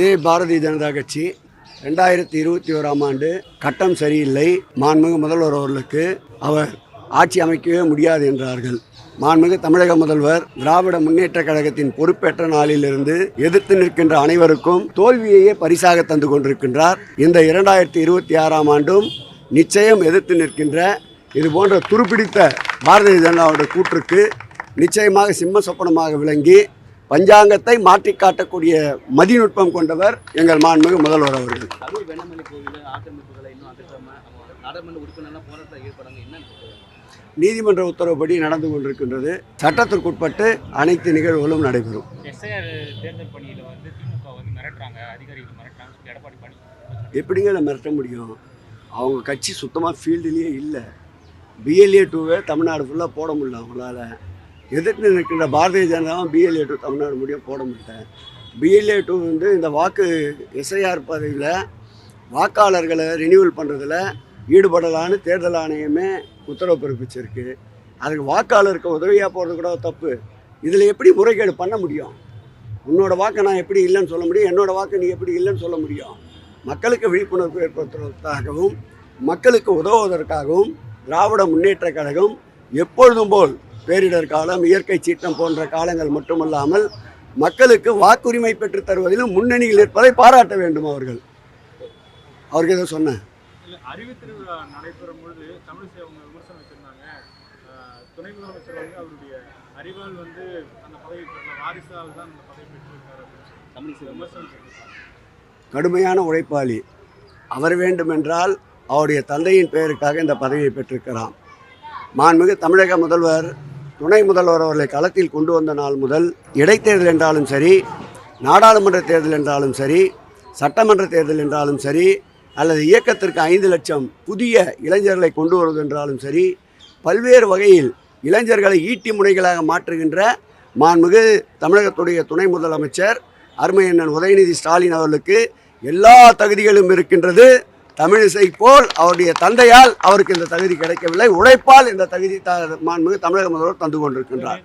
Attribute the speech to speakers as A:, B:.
A: இது பாரதிய ஜனதா கட்சி. ரெண்டாயிரத்தி இருபத்தி ஓராம் ஆண்டு கட்டம் சரியில்லை. மாண்புமிகு முதல்வர் அவர்களுக்கு அவர் ஆட்சி அமைக்கவே முடியாது என்றார்கள். மாண்புமிகு தமிழக முதல்வர் திராவிட முன்னேற்றக் கழகத்தின் பொறுப்பேற்ற நாளிலிருந்து எதிர்த்து நிற்கின்ற அனைவருக்கும் தோல்வியையே பரிசாக தந்து கொண்டிருக்கின்றார். இந்த இரண்டாயிரத்தி இருபத்தி ஆறாம் ஆண்டும் நிச்சயம் எதிர்த்து நிற்கின்ற இது போன்ற துருப்பிடித்த பாரதிய ஜனதாவோட கூற்றுக்கு நிச்சயமாக சிம்ம சொப்பனமாக விளங்கி பஞ்சாங்கத்தை மாற்றி காட்டக்கூடிய மதிநுட்பம் கொண்டவர் எங்கள் மாண்புமிகு முதல்வர் அவர்கள். நீதிமன்ற உத்தரவுப்படி நடந்து கொண்டிருக்கின்றது. சட்டத்திற்குட்பட்டு அனைத்து நிகழ்வுகளும் நடைபெறும்.
B: எஸ்ஐஆர் தேர்தல் பணியில் வந்து திமுக வந்து மிரட்டுறாங்க அதிகாரிகள் மிரட்டுறாங்க சொல்லி எடப்பாடி பழனி
A: எப்படிங்க அதை மிரட்ட முடியும்? அவங்க கட்சி சுத்தமாக ஃபீல்டுலேயே இல்லை. பிஎல்ஏ டூவை தமிழ்நாடு ஃபுல்லாக போட முடியல அவங்களால. எதிர்த்து நிற்கின்ற பாரதிய ஜனதாவும் பிஎல்ஏ டூ தமிழ்நாடு முடியும் போட மாட்டேன். பிஎல்ஏ டூ வந்து இந்த வாக்கு எஸ்ஐஆர் பதவியில் வாக்காளர்களை ரினியூவல் பண்ணுறதுல ஈடுபடலான்னு தேர்தல் ஆணையமே உத்தரவு பிறப்பிச்சிருக்கு. அதுக்கு வாக்காளருக்கு உதவியாக போகிறது கூட தப்பு. இதில் எப்படி முறைகேடு பண்ண முடியும்? உன்னோட வாக்கை நான் எப்படி இல்லைன்னு சொல்ல முடியும்? என்னோட வாக்கை நீ எப்படி இல்லைன்னு சொல்ல முடியும்? மக்களுக்கு விழிப்புணர்வு ஏற்படுத்துவதற்காகவும் மக்களுக்கு உதவுவதற்காகவும் திராவிட முன்னேற்றக் கழகம் எப்பொழுதும் போல் பேரிடர் காலம் இயற்கை சீற்றம் போன்ற காலங்கள் மட்டுமல்லாமல் மக்களுக்கு வாக்குரிமை பெற்றுத் தருவதிலும் முன்னணியில் இருப்பதை பாராட்ட வேண்டும் அவர்கள். அவருக்கு ஏதோ சொன்னேன்.
C: அறிவு திருவிழா நடைபெறும் பொழுது தமிழிசை அவங்க விமர்சனம் வச்சிருந்தாங்க. ஆஹ் துணை முதலமைச்சர் வந்து அவருடைய அறிவால் வந்து அந்த பதவி பெற்ற வாரிசால் தான் அந்த பதவி பெற்றிருக்காரு அப்படின்னு சொல்லி
D: தமிழிசை
C: விமர்சனம் செஞ்சிருக்காங்க
A: கடுமையான உழைப்பாளி. அவர் வேண்டுமென்றால் அவருடைய தந்தையின் பெயருக்காக இந்த பதவியை பெற்றிருக்கிறார் மாண்புமிகு தமிழக முதல்வர் துணை முதல்வர் அவர்களை களத்தில் கொண்டு வந்த நாள் முதல் இடைத்தேர்தல் என்றாலும் சரி நாடாளுமன்ற தேர்தல் என்றாலும் சரி சட்டமன்ற தேர்தல் என்றாலும் சரி அல்லது இயக்கத்திற்கு ஐந்து லட்சம் புதிய இளைஞர்களை கொண்டு வருவது என்றாலும் சரி பல்வேறு வகையில் இளைஞர்களை ஈட்டி முனைகளாக மாற்றுகின்ற மாண்புமிகு தமிழகத்துடைய துணை முதலமைச்சர் அருமையண்ணன் உதயநிதி ஸ்டாலின் அவர்களுக்கு எல்லா தகுதிகளும் இருக்கின்றது. தமிழிசை போல் அவருடைய தந்தையால் அவருக்கு இந்த தகுதி கிடைக்கவில்லை. உழைப்பால் இந்த தகுதி மாண்புமிகு தமிழக முதல்வர் தந்து கொண்டிருக்கின்றார்.